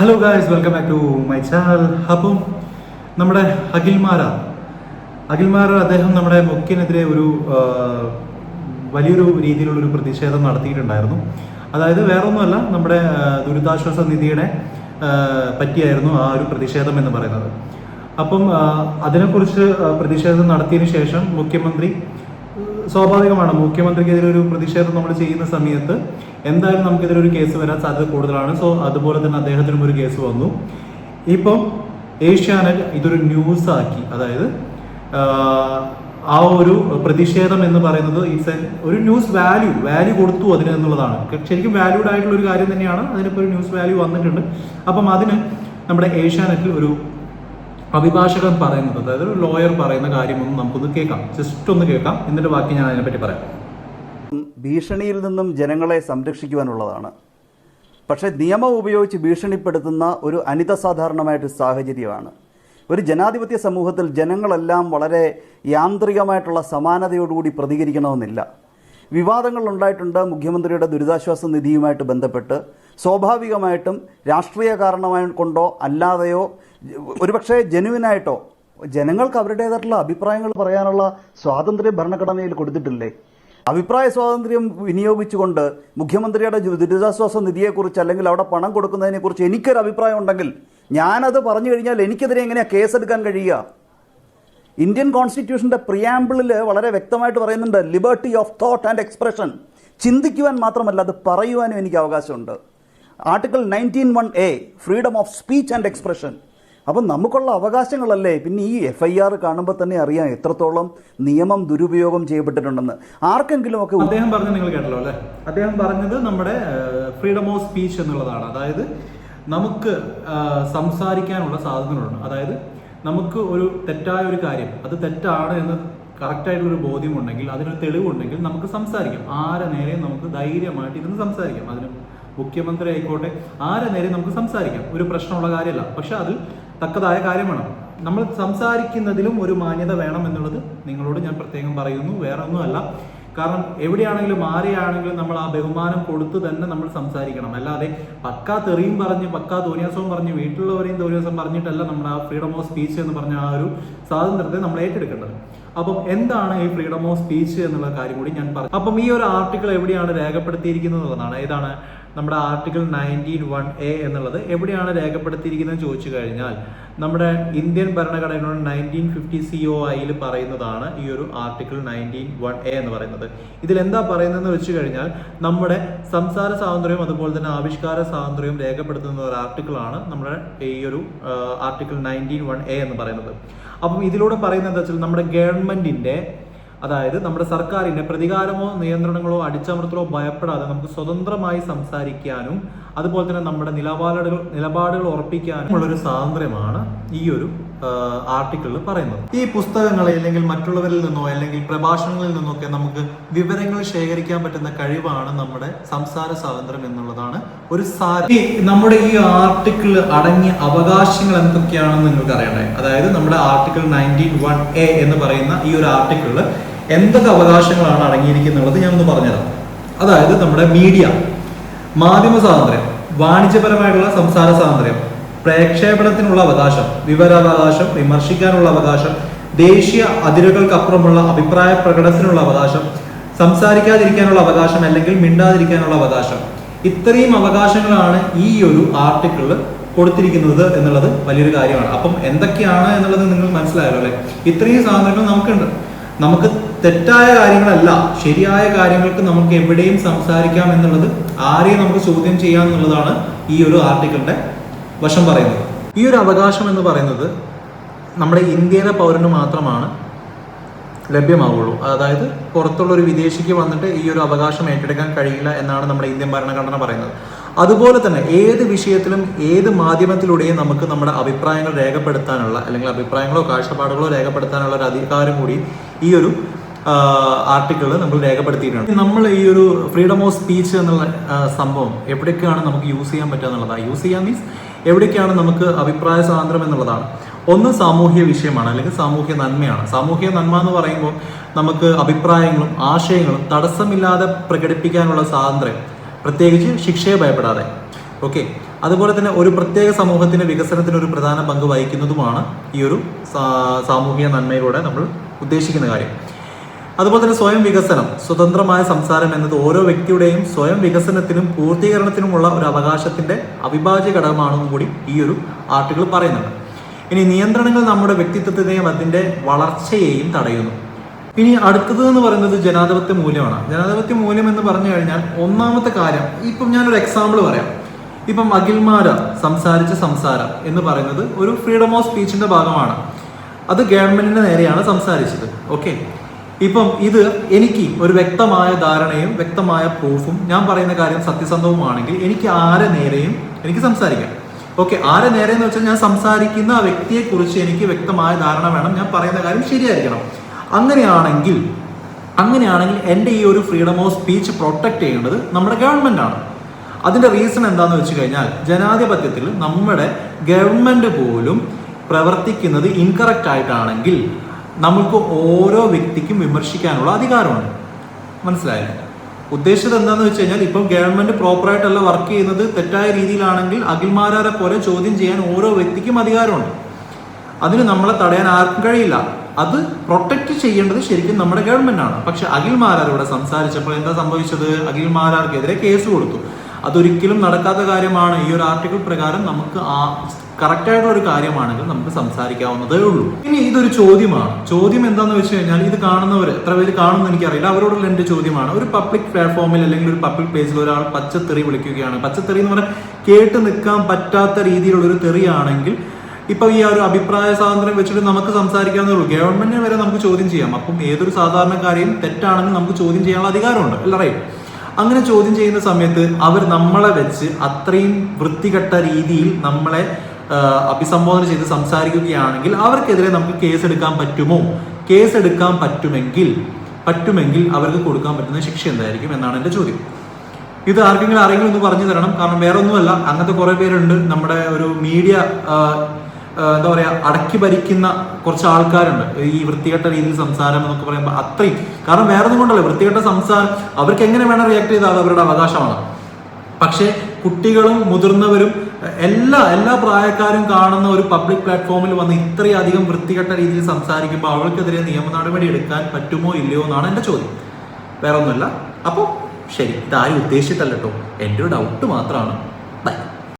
Hello guys welcome back to my channel അപ്പം നമ്മുടെ അഖിൽമാര അഖിൽമാര അദ്ദേഹം നമ്മുടെ മുഖ്യനെതിരെ ഒരു വലിയൊരു രീതിയിലുള്ള ഒരു പ്രതിഷേധം നടത്തിയിട്ടുണ്ടായിരുന്നു. അതായത് വേറൊന്നുമല്ല നമ്മുടെ ദുരിതാശ്വാസ നിധിയുടെ പറ്റിയായിരുന്നു ആ ഒരു പ്രതിഷേധം എന്ന് പറയുന്നത്. അപ്പം അതിനെക്കുറിച്ച് പ്രതിഷേധം നടത്തിയതിനു ശേഷം മുഖ്യമന്ത്രി സ്വാഭാവികമാണ്. മുഖ്യമന്ത്രിക്കെതിരെ ഒരു പ്രതിഷേധം നമ്മൾ ചെയ്യുന്ന സമയത്ത് എന്തായാലും നമുക്കെതിരെ ഒരു കേസ് വരാൻ സാധ്യത കൂടുതലാണ്. സോ അതുപോലെ തന്നെ അദ്ദേഹത്തിനും ഒരു കേസ് വന്നു. ഇപ്പം ഏഷ്യാനെറ്റ് ഇതൊരു ന്യൂസ് ആക്കി അതായത് ആ ഒരു പ്രതിഷേധം എന്ന് പറയുന്നത് ഇറ്റ്സ് ഒരു ന്യൂസ് വാല്യൂ വാല്യൂ കൊടുത്തു അതിന് എന്നുള്ളതാണ്. ശരിക്കും വാല്യൂഡ് ആയിട്ടുള്ള ഒരു കാര്യം തന്നെയാണ്. അതിനിപ്പോൾ ഒരു ന്യൂസ് വാല്യൂ വന്നിട്ടുണ്ട്. അപ്പം അതിന് നമ്മുടെ ഏഷ്യാനെറ്റിൽ ഒരു അഭിഭാഷകൻ പറയുന്നത് അതായത് ഒരു ലോയർ പറയുന്ന കാര്യമൊന്നും നമുക്കൊന്ന് കേൾക്കാം. ജസ്റ്റ് ഒന്ന് കേൾക്കാം. എന്നിട്ട് ബാക്കി ഞാൻ അതിനെപ്പറ്റി പറയാം. ഭീഷണിയിൽ നിന്നും ജനങ്ങളെ സംരക്ഷിക്കുവാനുള്ളതാണ്. പക്ഷേ നിയമം ഉപയോഗിച്ച് ഭീഷണിപ്പെടുത്തുന്ന ഒരു അനിത സാധാരണമായിട്ടൊരു സാഹചര്യമാണ്. ഒരു ജനാധിപത്യ സമൂഹത്തിൽ ജനങ്ങളെല്ലാം വളരെ യാന്ത്രികമായിട്ടുള്ള സമാനതയോടുകൂടി പ്രതികരിക്കണമെന്നില്ല. വിവാദങ്ങൾ ഉണ്ടായിട്ടുണ്ട്. മുഖ്യമന്ത്രിയുടെ ദുരിതാശ്വാസ നിധിയുമായിട്ട് ബന്ധപ്പെട്ട്. സ്വാഭാവികമായിട്ടും രാഷ്ട്രീയ കാരണമായി കൊണ്ടോ അല്ലാതെയോ ഒരുപക്ഷെ ജനുവിനായിട്ടോ ജനങ്ങൾക്ക് അവരുടേതായിട്ടുള്ള അഭിപ്രായങ്ങൾ പറയാനുള്ള സ്വാതന്ത്ര്യം ഭരണഘടനയിൽ കൊടുത്തിട്ടില്ലേ? അഭിപ്രായ സ്വാതന്ത്ര്യം വിനിയോഗിച്ചുകൊണ്ട് മുഖ്യമന്ത്രിയുടെ ദുരിതാശ്വാസ നിധിയെക്കുറിച്ച് അല്ലെങ്കിൽ അവിടെ പണം കൊടുക്കുന്നതിനെക്കുറിച്ച് എനിക്കൊരു അഭിപ്രായം ഉണ്ടെങ്കിൽ ഞാനത് പറഞ്ഞു കഴിഞ്ഞാൽ എനിക്കെതിരെ എങ്ങനെയാണ് കേസെടുക്കാൻ കഴിയുക? ഇന്ത്യൻ കോൺസ്റ്റിറ്റ്യൂഷന്റെ പ്രിയാമ്പിളിൽ വളരെ വ്യക്തമായിട്ട് പറയുന്നുണ്ട് liberty of thought and expression ചിന്തിക്കുവാൻ മാത്രമല്ല അത് പറയുവാനും എനിക്ക് അവകാശമുണ്ട്. Article nineteen one A freedom of speech and expression അപ്പം നമുക്കുള്ള അവകാശങ്ങളല്ലേ? പിന്നെ ഈ എഫ് ഐ ആർ കാണുമ്പോൾ തന്നെ അറിയാം എത്രത്തോളം നിയമം ദുരുപയോഗം ചെയ്യപ്പെട്ടിട്ടുണ്ടെന്ന്. ആർക്കെങ്കിലും ഒക്കെ അദ്ദേഹം പറഞ്ഞത് നിങ്ങൾ കേട്ടല്ലോ അല്ലേ? അദ്ദേഹം പറഞ്ഞത് നമ്മുടെ ഫ്രീഡം ഓഫ് സ്പീച്ച് എന്നുള്ളതാണ്. അതായത് നമുക്ക് സംസാരിക്കാനുള്ള സ്വാതന്ത്ര്യമുണ്ട് അതായത് നമുക്ക് ഒരു തെറ്റായ ഒരു കാര്യം അത് തെറ്റാണ് എന്ന് കറക്റ്റായിട്ടുള്ള ഒരു ബോധ്യമുണ്ടെങ്കിൽ അതിനൊരു തെളിവുണ്ടെങ്കിൽ നമുക്ക് സംസാരിക്കാം. ആരെ നേരെ നമുക്ക് ധൈര്യമായിട്ട് ഇരുന്ന് സംസാരിക്കാം. അതിന് മുഖ്യമന്ത്രി ആയിക്കോട്ടെ ആരെ നേരെ നമുക്ക് സംസാരിക്കാം. ഒരു പ്രശ്നമുള്ള കാര്യമല്ല. പക്ഷെ അതിൽ തക്കതായ കാര്യമാണ്. നമ്മൾ സംസാരിക്കുന്നതിലും ഒരു മാന്യത വേണം എന്നുള്ളത് നിങ്ങളോട് ഞാൻ പ്രത്യേകം പറയുന്നു. വേറെ ഒന്നുമല്ല കാരണം എവിടെയാണെങ്കിലും ആരെയാണെങ്കിലും നമ്മൾ ആ ബഹുമാനം കൊടുത്ത് തന്നെ നമ്മൾ സംസാരിക്കണം. അല്ലാതെ പക്കാ തെറിയും പറഞ്ഞ് പക്കാ തോന്നിയാസവും പറഞ്ഞ് വീട്ടിലുള്ളവരെയും തോന്നിയാസം പറഞ്ഞിട്ടല്ല നമ്മൾ ആ ഫ്രീഡം ഓഫ് സ്പീച്ച് എന്ന് പറഞ്ഞ ആ ഒരു സ്വാതന്ത്ര്യത്തെ നമ്മൾ ഏറ്റെടുക്കേണ്ടത്. അപ്പം എന്താണ് ഈ ഫ്രീഡം ഓഫ് സ്പീച്ച് എന്നുള്ള കാര്യം കൂടി ഞാൻ പറഞ്ഞു. അപ്പം ഈ ഒരു ആർട്ടിക്കിൾ എവിടെയാണ് രേഖപ്പെടുത്തിയിരിക്കുന്നത് എന്നുള്ളതാണ്. ഏതാണ്? നമ്മുടെ ആർട്ടിക്കിൾ നയന്റീൻ വൺ എ എന്നുള്ളത് എവിടെയാണ് രേഖപ്പെടുത്തിയിരിക്കുന്നത് ചോദിച്ചു കഴിഞ്ഞാൽ നമ്മുടെ ഇന്ത്യൻ ഭരണഘടനയുടെ നയന്റീൻ ഫിഫ്റ്റി സി ഒ ഐയിൽ പറയുന്നതാണ് ഈ ഒരു ആർട്ടിക്കിൾ നയന്റീൻ വൺ എ എന്ന് പറയുന്നത്. ഇതിൽ എന്താ പറയുന്നതെന്ന് വെച്ച് കഴിഞ്ഞാൽ നമ്മുടെ സംസാര സ്വാതന്ത്ര്യം അതുപോലെ തന്നെ ആവിഷ്കാര സ്വാതന്ത്ര്യം രേഖപ്പെടുത്തുന്ന ഒരു ആർട്ടിക്കിളാണ് നമ്മുടെ ഈ ഒരു ആർട്ടിക്കിൾ നയന്റീൻ വൺ എ എന്ന് പറയുന്നത്. അപ്പം ഇതിലൂടെ പറയുന്നത് എന്താ വെച്ചാൽ നമ്മുടെ ഗവൺമെന്റിന്റെ അതായത് നമ്മുടെ സർക്കാരിന്റെ പ്രതികാരമോ നിയന്ത്രണങ്ങളോ അടിച്ചമർത്തലോ ഭയപ്പെടാതെ നമുക്ക് സ്വതന്ത്രമായി സംസാരിക്കാനും അതുപോലെ തന്നെ നമ്മുടെ നിലപാടുകൾ നിലപാടുകൾ ഉറപ്പിക്കാനും ഉള്ള ഒരു സ്വാതന്ത്ര്യമാണ് ഈ ഒരു ആർട്ടിക്കിളിൽ പറയുന്നത്. ഈ പുസ്തകങ്ങളെ അല്ലെങ്കിൽ മറ്റുള്ളവരിൽ നിന്നോ അല്ലെങ്കിൽ പ്രഭാഷണങ്ങളിൽ നിന്നൊക്കെ നമുക്ക് വിവരങ്ങൾ ശേഖരിക്കാൻ പറ്റുന്ന കഴിവാണ് നമ്മുടെ സംസാര സ്വാതന്ത്ര്യം എന്നുള്ളതാണ് ഒരു സാരം. നമ്മുടെ ഈ ആർട്ടിക്കിൾ അടങ്ങിയ അവകാശങ്ങൾ എന്തൊക്കെയാണെന്ന് നിങ്ങൾക്ക് അറിയണ്ടേ? അതായത് നമ്മുടെ ആർട്ടിക്കിൾ നയന്റീൻ വൺ എ എന്ന് പറയുന്ന ഈ ഒരു ആർട്ടിക്കിളിൽ എന്തൊക്കെ അവകാശങ്ങളാണ് അടങ്ങിയിരിക്കുന്നുള്ളത് ഞാൻ ഒന്ന് പറഞ്ഞുതരാം. അതായത് നമ്മുടെ മീഡിയ മാധ്യമ സ്വാതന്ത്ര്യം വാണിജ്യപരമായിട്ടുള്ള സംസാര സ്വാതന്ത്ര്യം പ്രക്ഷേപണത്തിനുള്ള അവകാശം വിവരാവകാശം വിമർശിക്കാനുള്ള അവകാശം ദേശീയ അതിരുകൾക്കപ്പുറമുള്ള അഭിപ്രായ പ്രകടനത്തിനുള്ള അവകാശം സംസാരിക്കാതിരിക്കാനുള്ള അവകാശം അല്ലെങ്കിൽ മിണ്ടാതിരിക്കാനുള്ള അവകാശം. ഇത്രയും അവകാശങ്ങളാണ് ഈ ഒരു ആർട്ടിക്കിളിൽ കൊടുത്തിരിക്കുന്നത് എന്നുള്ളത് വലിയൊരു കാര്യമാണ്. അപ്പം എന്തൊക്കെയാണ് എന്നുള്ളത് നിങ്ങൾ മനസ്സിലായല്ലോ അല്ലെ? ഇത്രയും സ്വാതന്ത്ര്യങ്ങൾ നമുക്കുണ്ട്. നമുക്ക് തെറ്റായ കാര്യങ്ങളല്ല ശരിയായ കാര്യങ്ങൾക്ക് നമുക്ക് എവിടെയും സംസാരിക്കാം എന്നുള്ളത് ആരെയും നമുക്ക് ചോദ്യം ചെയ്യാം എന്നുള്ളതാണ് ഈ ഒരു ആർട്ടിക്കിളിന്റെ വശം പറയുന്നത് ഈ ഒരു അവകാശം എന്ന് പറയുന്നത് നമ്മുടെ ഇന്ത്യയിലെ പൗരന് മാത്രമാണ് ലഭ്യമാവുള്ളൂ. അതായത് പുറത്തുള്ള ഒരു വിദേശിക്ക് വന്നിട്ട് ഈ ഒരു അവകാശം ഏറ്റെടുക്കാൻ കഴിയില്ല എന്നാണ് നമ്മുടെ ഇന്ത്യൻ ഭരണഘടന പറയുന്നത്. അതുപോലെ തന്നെ ഏത് വിഷയത്തിലും ഏത് മാധ്യമത്തിലൂടെയും നമുക്ക് നമ്മുടെ അഭിപ്രായങ്ങൾ രേഖപ്പെടുത്താനുള്ള അല്ലെങ്കിൽ അഭിപ്രായങ്ങളോ കാഴ്ചപ്പാടുകളോ രേഖപ്പെടുത്താനുള്ള ഒരു അധികാരം കൂടി ഈ ഒരു ആർട്ടിക്കിൾ നമ്മൾ രേഖപ്പെടുത്തിയിട്ടുണ്ട്. നമ്മൾ ഈ ഒരു ഫ്രീഡം ഓഫ് സ്പീച്ച് എന്നുള്ള സംഭവം എവിടേക്കാണ് നമുക്ക് യൂസ് ചെയ്യാൻ പറ്റുക എന്നുള്ളതാണ്. യൂസ് ചെയ്യാൻ മീൻസ് എവിടേക്കാണ് നമുക്ക് അഭിപ്രായ സ്വാതന്ത്ര്യം എന്നുള്ളതാണ്. ഒന്ന് സാമൂഹ്യ വിഷയമാണ് അല്ലെങ്കിൽ സാമൂഹ്യ നന്മയാണ്. സാമൂഹ്യ നന്മ എന്ന് പറയുമ്പോൾ നമുക്ക് അഭിപ്രായങ്ങളും ആശയങ്ങളും തടസ്സമില്ലാതെ പ്രകടിപ്പിക്കാനുള്ള സ്വാതന്ത്ര്യം. പ്രത്യേകിച്ച് ശിക്ഷയെ ഭയപ്പെടാതെ. ഓക്കെ. അതുപോലെ തന്നെ ഒരു പ്രത്യേക സമൂഹത്തിന്റെ വികസനത്തിന് ഒരു പ്രധാന പങ്ക് വഹിക്കുന്നതുമാണ് ഈ ഒരു സാമൂഹിക നന്മയിലൂടെ നമ്മൾ ഉദ്ദേശിക്കുന്ന കാര്യം. അതുപോലെ തന്നെ സ്വയം വികസനം സ്വതന്ത്രമായ സംസാരം എന്നത് ഓരോ വ്യക്തിയുടെയും സ്വയം വികസനത്തിനും പൂർത്തീകരണത്തിനുമുള്ള ഒരു അവകാശത്തിന്റെ അവിഭാജ്യ ഘടകമാണെന്നും കൂടി ഈ ഒരു ആർട്ടിക്കിൾ പറയുന്നുണ്ട്. ഇനി നിയന്ത്രണങ്ങൾ നമ്മുടെ വ്യക്തിത്വത്തിനെയും അതിന്റെ വളർച്ചയെയും തടയുന്നു. ഇനി അടുത്തത് എന്ന് പറയുന്നത് ജനാധിപത്യ മൂല്യമാണ്. ജനാധിപത്യ മൂല്യം എന്ന് പറഞ്ഞു കഴിഞ്ഞാൽ ഒന്നാമത്തെ കാര്യം ഇപ്പം ഞാനൊരു എക്സാമ്പിൾ പറയാം. ഇപ്പം അഖിൽമാര സംസാരിച്ച സംസാരം എന്ന് പറയുന്നത് ഒരു ഫ്രീഡം ഓഫ് സ്പീച്ചിന്റെ ഭാഗമാണ്. അത് ഗവൺമെന്റിന്റെ നേരെയാണ് സംസാരിച്ചത്. ഓക്കെ ഇപ്പം ഇത് എനിക്ക് ഒരു വ്യക്തമായ ധാരണയും വ്യക്തമായ പ്രൂഫും ഞാൻ പറയുന്ന കാര്യം സത്യസന്ധവുമാണെങ്കിൽ എനിക്ക് ആരെ നേരെയും എനിക്ക് സംസാരിക്കാം. ഓക്കെ ആരെ നേരെ എന്ന് വെച്ചാൽ ഞാൻ സംസാരിക്കുന്ന ആ വ്യക്തിയെ കുറിച്ച് എനിക്ക് വ്യക്തമായ ധാരണ വേണം ഞാൻ പറയുന്ന കാര്യം ശരിയായിരിക്കണം. അങ്ങനെയാണെങ്കിൽ അങ്ങനെയാണെങ്കിൽ എന്റെ ഈ ഒരു ഫ്രീഡം ഓഫ് സ്പീച്ച് പ്രൊട്ടക്ട് ചെയ്യേണ്ടത് നമ്മുടെ ഗവൺമെന്റ് ആണ്. അതിന്റെ റീസൺ എന്താന്ന് വെച്ച് കഴിഞ്ഞാൽ ജനാധിപത്യത്തിൽ നമ്മുടെ ഗവൺമെന്റ് പോലും പ്രവർത്തിക്കുന്നത് ഇൻകറക്റ്റ് ആയിട്ടാണെങ്കിൽ നമുക്ക് ഓരോ വ്യക്തിക്കും വിമർശിക്കാനുള്ള അധികാരമുണ്ട്. മനസ്സിലായില്ല? ഉദ്ദേശിച്ചത് എന്താണെന്ന് വെച്ച് കഴിഞ്ഞാൽ ഇപ്പം ഗവൺമെന്റ് പ്രോപ്പറായിട്ടല്ല വർക്ക് ചെയ്യുന്നത് തെറ്റായ രീതിയിലാണെങ്കിൽ അഖിൽമാരാരെ പോലെ ചോദ്യം ചെയ്യാൻ ഓരോ വ്യക്തിക്കും അധികാരമുണ്ട്. അതിന് നമ്മളെ തടയാൻ ആർക്കും കഴിയില്ല. അത് പ്രൊട്ടക്ട് ചെയ്യേണ്ടത് ശരിക്കും നമ്മുടെ ഗവൺമെന്റ് ആണ്. പക്ഷെ അഖിൽ ഇവിടെ സംസാരിച്ചപ്പോൾ എന്താ സംഭവിച്ചത്? അഖിൽ മാരാർക്കെതിരെ കേസ് കൊടുത്തു. അതൊരിക്കലും നടക്കാത്ത കാര്യമാണ്. ഈ ഒരു ആർട്ടിക്കിൾ പ്രകാരം നമുക്ക് ആ കറക്റ്റ് ആയിട്ടുള്ള ഒരു കാര്യമാണെങ്കിൽ നമുക്ക് സംസാരിക്കാവുന്നതേ ഉള്ളൂ. ഇനി ഇതൊരു ചോദ്യമാണ്. ചോദ്യം എന്താണെന്ന് വെച്ച് കഴിഞ്ഞാൽ ഇത് കാണുന്നവർ എത്ര പേര് കാണുമെന്ന് എനിക്കറിയില്ല. അവരോടുള്ള എന്റെ ചോദ്യമാണ്. ഒരു പബ്ലിക് പ്ലാറ്റ്ഫോമിൽ അല്ലെങ്കിൽ ഒരു പബ്ലിക് പേജിൽ ഒരാൾ പച്ചത്തെറി വിളിക്കുകയാണ്. പച്ചത്തെറി എന്ന് പറഞ്ഞാൽ കേട്ട് നിൽക്കാൻ പറ്റാത്ത രീതിയിലുള്ള ഒരു തെറിയാണെങ്കിൽ ഇപ്പൊ ഈ ഒരു അഭിപ്രായ സ്വാതന്ത്ര്യം വെച്ചിട്ട് നമുക്ക് സംസാരിക്കാവുന്നേ ഉള്ളൂ. ഗവൺമെന്റിനെ വരെ നമുക്ക് ചോദ്യം ചെയ്യാം. അപ്പം ഏതൊരു സാധാരണക്കാരെയും തെറ്റാണെങ്കിൽ നമുക്ക് ചോദ്യം ചെയ്യാനുള്ള അധികാരമുണ്ട്. അല്ല? റൈറ്റ്. അങ്ങനെ ചോദ്യം ചെയ്യുന്ന സമയത്ത് അവർ നമ്മളെ വെച്ച് അത്രയും വൃത്തികെട്ട രീതിയിൽ നമ്മളെ അഭിസംബോധന ചെയ്ത് സംസാരിക്കുകയാണെങ്കിൽ അവർക്കെതിരെ നമുക്ക് കേസ് എടുക്കാൻ പറ്റുമോ? കേസ് എടുക്കാൻ പറ്റുമെങ്കിൽ പറ്റുമെങ്കിൽ അവർക്ക് കൊടുക്കാൻ പറ്റുന്ന ശിക്ഷ എന്തായിരിക്കും എന്നാണ് എന്റെ ചോദ്യം. ഇത് ആർക്കെങ്കിലും ആരെങ്കിലും ഒന്ന് പറഞ്ഞു തരണം. കാരണം വേറെ ഒന്നുമല്ല അങ്ങനത്തെ കുറെ പേരുണ്ട്. നമ്മുടെ ഒരു മീഡിയ എന്താ പറയാ അടക്കി ഭരിക്കുന്ന കുറച്ച് ആൾക്കാരുണ്ട്. ഈ വൃത്തികെട്ട രീതിയിൽ സംസാരം എന്നൊക്കെ പറയുമ്പോൾ അത്രയും. കാരണം വേറെ ഒന്നും കൊണ്ടല്ല വൃത്തികെട്ട സംസാരം അവർക്ക് എങ്ങനെ വേണം റിയാക്ട് ചെയ്താൽ അത് അവരുടെ അവകാശമാണ്. പക്ഷേ കുട്ടികളും മുതിർന്നവരും എല്ലാ എല്ലാ പ്രായക്കാരും കാണുന്ന ഒരു പബ്ലിക് പ്ലാറ്റ്ഫോമിൽ വന്ന് ഇത്രയധികം വൃത്തികെട്ട രീതിയിൽ സംസാരിക്കുമ്പോൾ അവൾക്കെതിരെ നിയമ നടപടി എടുക്കാൻ പറ്റുമോ ഇല്ലയോ എന്നാണ് എന്റെ ചോദ്യം. വേറെ ഒന്നുമല്ല അപ്പോൾ ശരി ഇതാരും ഉദ്ദേശിച്ചിട്ടല്ല എന്റെ ഒരു ഡൗട്ട് മാത്രമാണ്